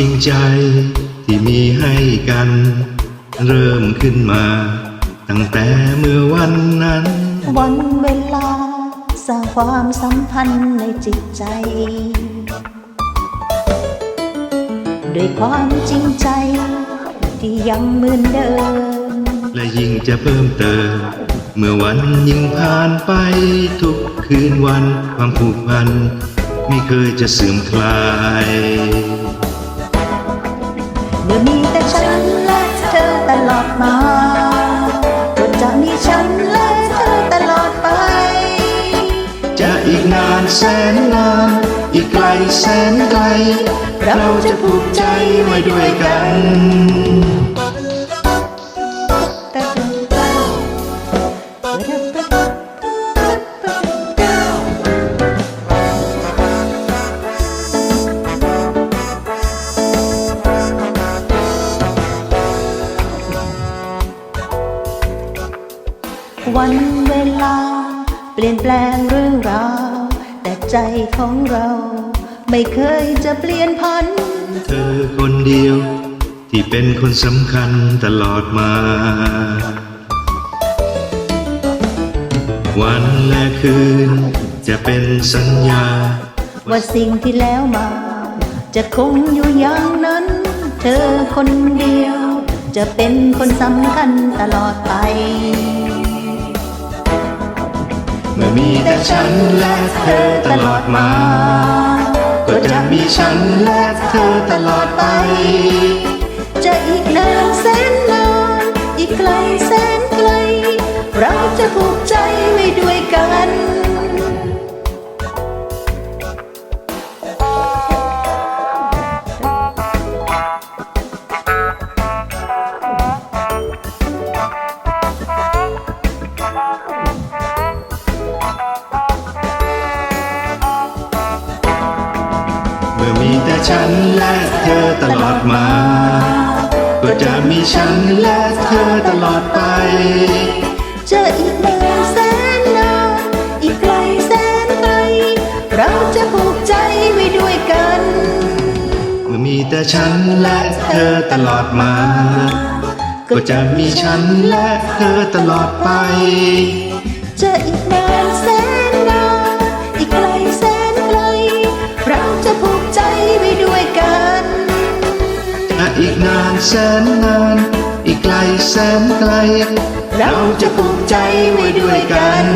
จริงใจที่มีให้กัน เริ่มขึ้นมา ตั้งแต่เมื่อวันนั้น วันเวลา สร้างความสัมพันธ์ในจิตใจ ด้วยความจริงใจ ที่ยังเหมือนเดิม และยิ่งจะเพิ่มเติม เมื่อวันยิ่งผ่านไปทุกคืนวันความผูกพัน ไม่เคยจะเสื่อมคลายเมื่อมีแต่ ฉันและเธอตลอดมาก็จะมีฉันและเธอตลอดไป จะอีกนานแสนนาน อีกไกลแสนไกล เราจะผูกใจไว้ด้วยกัน วันเวลา เปลี่ยนแปลงเรื่องราว แต่ใจของเรา ไม่เคยจะเปลี่ยนพัน เธอคนเดียว ที่เป็นคนสำคัญตลอดมา วันและคืน จะเป็นสัญญา ว่าสิ่งที่แล้วมา จะคงอยู่อย่างนั้น เธอคนเดียว จะเป็นคนสำคัญตลอดไป มีแต่ฉันและเธอตลอดมา ก็จะมีฉันและเธอตลอดไป จะอีกนานแสนนานอีกไกลแสนไกล เราจะผูกใจไว้ด้วยกัน มื่อมีแต่ฉันและเธอตลอดมา ก็จะมีฉันและเธอตลอดไปจะอีกนานแสนนานอีกไกลแสนไกล เราจะผูกใจไว้ด้วยกันเมื่อมีแต่ฉันและเธอตลอดมา ก็จะมีฉันและเธอตลอดไปจะอีกนานแสนนานแสนนาน อีกไกลแสนไกล เราจะปลูกใจไว้ด้วยกัน